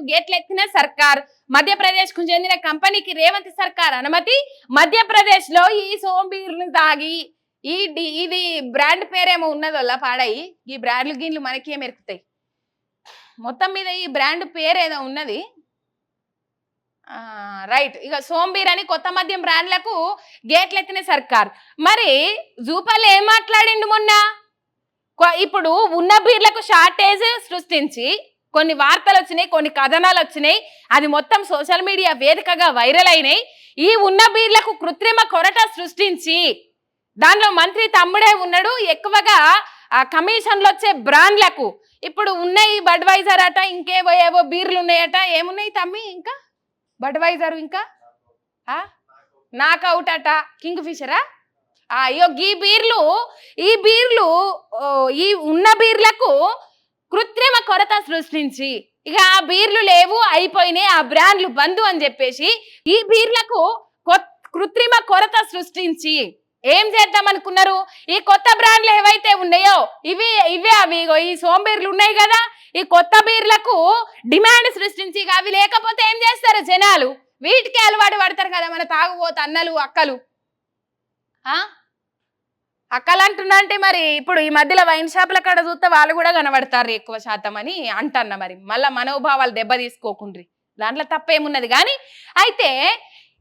కు గేట్లు ఎత్తిన సర్కార్ మధ్యప్రదేశ్కు చెందిన కంపెనీకి రేవంత్ సర్కార్ అనుమతి మధ్యప్రదేశ్లో ఈ సోంబీర్లు తాగి ఈ డి- ఇది బ్రాండ్ పేరేమో ఉన్నదోలా పాడాయి. ఈ బ్రాండ్లు గిన్లు మనకి ఏం ఎరుకుతాయి మొత్తం మీద ఈ బ్రాండ్ పేరు ఏదో ఉన్నది రైట్. ఇక సోంబీర్ అని కొత్త మద్యం బ్రాండ్లకు గేట్లు ఎత్తిన సర్కార్. మరి జూపాల్ ఏం మాట్లాడిండు మొన్న? ఇప్పుడు ఉన్న బీర్లకు షార్టేజ్ సృష్టించి కొన్ని వార్తలు వచ్చినాయి కొన్ని కథనాలు వచ్చినాయి అది మొత్తం సోషల్ మీడియా వేదికగా వైరల్ అయినాయి. ఈ ఉన్న బీర్లకు కృత్రిమ కొరట సృష్టించి దానిలో మంత్రి తమ్ముడే ఉన్నాడు. ఎక్కువగా ఆ కమిషన్లు వచ్చే బ్రాండ్లకు. ఇప్పుడు ఉన్నాయి బడ్వైజర్ అట ఇంకేవో ఏవో బీర్లు ఉన్నాయట ఏమున్నాయి తమ్మి ఇంకా? బడ్వైజర్ ఇంకా? నాకౌట్ అట కింగ్ ఫిషరా అయ్యో ఈ బీర్లు ఈ బీర్లు ఈ ఉన్న బీర్లకు కృత్రిమ కొరత సృష్టించి ఇక ఆ బీర్లు లేవు అయిపోయినాయి ఆ బ్రాండ్లు బంధు అని చెప్పేసి ఈ బీర్లకు కృత్రిమ కొరత సృష్టించి ఏం చేద్దాం అనుకున్నారు ఈ కొత్త బ్రాండ్లు ఏవైతే ఉన్నాయో ఇవి ఇవే అవి ఇగో ఈ సోంబీర్లు ఉన్నాయి కదా ఈ కొత్త బీర్లకు డిమాండ్ సృష్టించి ఇక అవి లేకపోతే ఏం చేస్తారు జనాలు? వీటికి అలవాటు పడతారు కదా మన తాగుబోతు అన్నలు అక్కలు. ఆ? అక్కలు అంటున్నా అంటే మరి ఇప్పుడు ఈ మధ్యలో వైన్ షాపుల కాడ చూస్తే వాళ్ళు కూడా కనబడతారు ఎక్కువ శాతం అని అంటన్న మరి. మళ్ళీ మనోభావాలు దెబ్బ తీసుకోకుండ్రి. దాంట్లో తప్పేమున్నది కానీ అయితే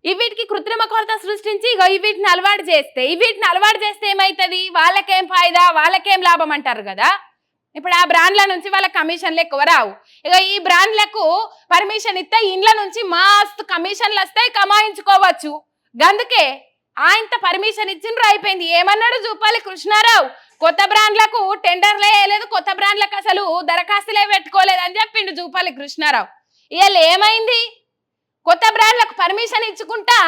ఇవిటికి వీటికి కృత్రిమ కొరత సృష్టించి ఇగో ఈ వీటిని అలవాటు చేస్తే వీటిని అలవాటు చేస్తే ఏమవుతుంది వాళ్ళకేం ఫాయిదా? వాళ్ళకేం లాభం అంటారు కదా? ఇప్పుడు ఆ బ్రాండ్ల నుంచి వాళ్ళ కమిషన్లు ఎక్కువ రావు. ఇక ఈ బ్రాండ్లకు పర్మిషన్ ఇస్తే ఇండ్ల నుంచి మస్తు కమిషన్లు వస్తాయి కమాయించుకోవచ్చు. అందుకే ఆయనతో పర్మిషన్ ఇచ్చిండ్రు అయిపోయింది. ఏమన్నాడు చూపాలి కృష్ణారావు? కొత్త బ్రాండ్లకు టెండర్లే వేయలేదు కొత్త బ్రాండ్లకు అసలు దరఖాస్తులే పెట్టుకోలేదు అని చెప్పిండు చూపాలి కృష్ణారావు. ఇవాళ ఏమైంది? కొత్త బ్రాండ్లకు పర్మిషన్ ఇచ్చుకుంటా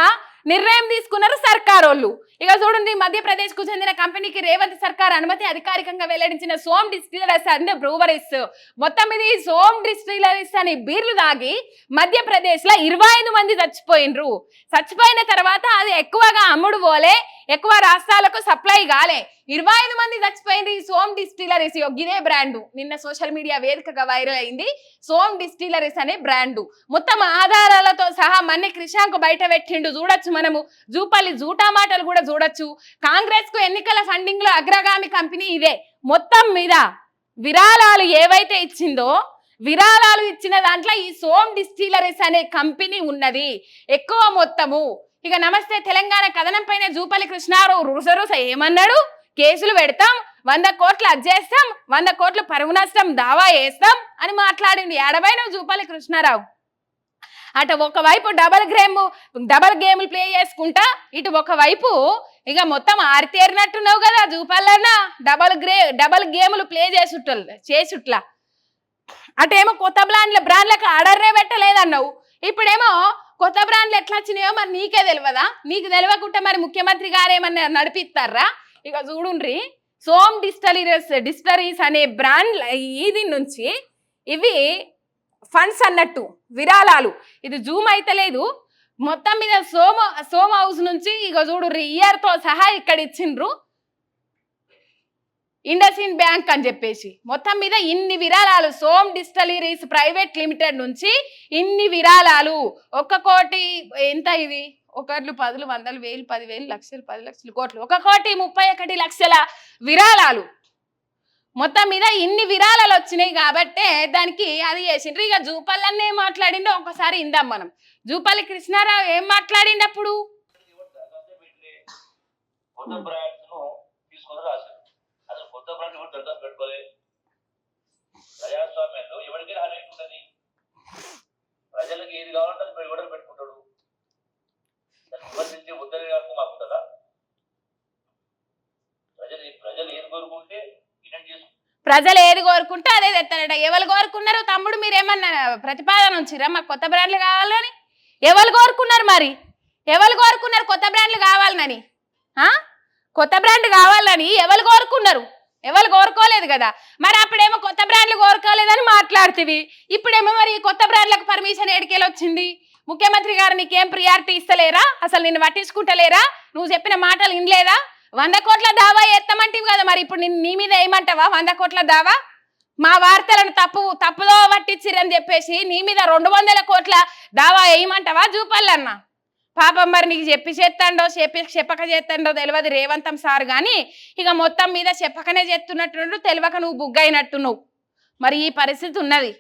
నిర్ణయం తీసుకున్నారు సర్కార్ వాళ్ళు ఇక చూడండి మధ్యప్రదేశ్కు చెందిన కంపెనీకి రేవంత్ సర్కార్ అనుమతి అధికారికంగా వెల్లడించిన సోమ్ డిస్టిలరీస్ అండ్ బ్రూవరీస్. మొత్తం ఇది సోమ్ డిస్టిలరీస్ అని బీర్లు తాగి మధ్యప్రదేశ్లో ఇరవై ఐదు మంది చచ్చిపోయినరు. చచ్చిపోయిన తర్వాత అది ఎక్కువగా అమ్ముడు పోలే ఎక్కువ రాష్ట్రాలకు సప్లై కాలే. ఇరవై ఐదు మంది చచ్చిపోయింది ఈ సోమ్ డిస్టిలరీస్ యొగ్గినే ఇదే బ్రాండు. నిన్న సోషల్ మీడియా వేదికగా వైరల్ అయింది. సోమ్ డిస్టిలరీస్ అనే బ్రాండు. మొత్తం ఆధారాలతో సహా మన్ని క్రిషాంక్ బయట పెట్టిండు. చూడొచ్చు మనము. జూపల్లి జూటా మాటలు కూడా చూడొచ్చు. కాంగ్రెస్కు ఎన్నికల ఫండింగ్లో అగ్రగామి కంపెనీ ఇదే. మొత్తం మీద విరాళాలు ఏవైతే ఇచ్చిందో విరాళాలు ఇచ్చిన దాంట్లో ఈ సోమ్ డిస్టిలరీస్ అనే కంపెనీ ఉన్నది. ఎక్కువ మొత్తము. ఇక నమస్తే తెలంగాణ కథనం పైన జూపల్లి కృష్ణారావు రుసరుస ఏమన్నాడు? కేసులు పెడతాం వంద కోట్లు అజ్జేస్తాం వంద కోట్లు పరువు నష్టం దావా వేస్తాం అని మాట్లాడింది. ఏడబైన జూపల్లి కృష్ణారావు? అటు ఒకవైపు డబల్ గేమ్ డబల్ గేమ్లు ప్లే చేసుకుంటా ఇటు ఒకవైపు ఇక మొత్తం ఆరితేరినట్టున్నావు కదా జూపల్లన్నా. డబల్ గ్రే డబల్ గేములు ప్లే చేసుట్ల చేసుట్లా. అటేమో కొత్త బ్రాండ్ల బ్రాండ్లకు ఆర్డర్నే పెట్టలేదన్నావు. ఇప్పుడేమో కొత్త బ్రాండ్లు ఎట్లా వచ్చినాయో మరి నీకే తెలియదా నీకు తెలియకుండా మరి ముఖ్యమంత్రి గారు ఏమన్నా నడిపిస్తారా? ఇక చూడుండ్రి సోమ్ డిస్టరీస్ డిస్టరీస్ అనే బ్రాండ్ ఇది నుంచి ఇవి ఫండ్స్ అన్నట్టు విరాళాలు. ఇది జూమ్ అయితే లేదు. మొత్తం మీద సోమ సోమ్ హౌస్ నుంచి ఇక చూడు ఇయర్ ఇయర్తో సహా ఇక్కడ ఇచ్చిండ్రు ఇండస్ఇన్ బ్యాంక్ అని చెప్పేసి. మొత్తం మీద ఇన్ని విరాళాలు సోమ్ డిస్టలరీస్ ప్రైవేట్ లిమిటెడ్ నుంచి ఇన్ని విరాళాలు. ఒక్క కోటి ఎంత ఇది? ఒకళ్ళు పదులు వందలు వేలు పదివేలు లక్షలు పది లక్షలు కోట్లు. ఒక కోటి ముప్పై ఒకటి లక్షల విరాళాలు. మొత్తం మీద ఇన్ని విరాళాలు వచ్చినాయి కాబట్టే దానికి అది చేసిండ్రు. ఇక జూపల్లన్నీ ఏం మాట్లాడిండో ఒకసారి ఇందాం మనం. జూపల్లి కృష్ణారావు ఏం మాట్లాడిండప్పుడు బ్రాండ్ ఎవరు దరఖాస్తు పెట్టుకోలే? ప్రజాస్వామ్యంలో ఎవరికైనా హాని ఉంటుంది ప్రజలకు ఏది కావాలంటే అది ఎవరు పెట్టుకుంటాడు. దాన్ని విమర్శించి ఉద్దరి వరకు మాకు ఉంటుందా ప్రజలు ప్రజలు ఏది కోరుకుంటే వినండి చేసుకుంటారు ప్రజలు ఏది కోరుకుంటే అదే తెస్తారట. ఎవరు కోరుకున్నారు? తమ్ముడు మీరు ఏమన్నా ప్రతిపాదన ఉంచిరా మాకు కొత్త బ్రాండ్లు కావాలని? ఎవరు కోరుకున్నారు మరి? ఎవరు కోరుకున్నారు కొత్త బ్రాండ్లు కావాలని? కొత్త బ్రాండ్ కావాలని ఎవరు కోరుకున్నారు? ఎవరు కోరుకోలేదు కదా. మరి అప్పుడేమో కొత్త బ్రాండ్లు కోరుకోలేదని మాట్లాడుతుంది ఇప్పుడేమో మరి కొత్త బ్రాండ్లకు పర్మిషన్ ఏడికేలు వచ్చింది? ముఖ్యమంత్రి గారు నీకేం ప్రియారిటీ ఇస్తలేరా? అసలు నిన్ను పట్టించుకుంటలేరా? నువ్వు చెప్పిన మాటలు వినలేదా? వంద కోట్ల దావా ఎత్తమంటివి కదా మరి. ఇప్పుడు నిన్ను నీ మీద ఏమంటావా వంద కోట్ల దావా? మా వార్తలను తప్పు తప్పుదో పట్టించిరని చెప్పేసి నీ మీద రెండు వందల కోట్ల దావా వేయమంటావా చూపాలన్నా పాపం మరి నీకు చెప్పి చేస్తాండో చెప్పి చెప్పక చేస్తాండో తెలియదు రేవంతం సార్ కానీ ఇక మొత్తం మీద చెప్పకనే చేస్తున్నట్టు తెలియక నువ్వు బుగ్గైనట్టు నువ్వు మరి ఈ పరిస్థితి ఉన్నది.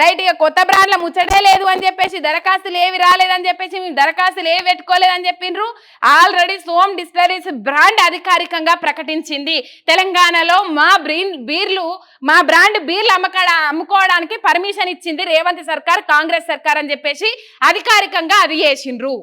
రైట్ ఇక కొత్త బ్రాండ్ల ముచ్చటే లేదు అని చెప్పేసి దరఖాస్తులు ఏవి రాలేదని చెప్పేసి మేము దరఖాస్తులు ఏవి పెట్టుకోలేదని చెప్పిండ్రు ఆల్రెడీ సోమ్ డిస్టరీస్ బ్రాండ్ అధికారికంగా ప్రకటించింది. తెలంగాణలో మా బ్రీన్ బీర్లు మా బ్రాండ్ బీర్లు అమ్మకడ అమ్ముకోవడానికి పర్మిషన్ ఇచ్చింది రేవంత్ సర్కార్ కాంగ్రెస్ సర్కార్ అని చెప్పేసి అధికారికంగా అది చేసిండ్రు.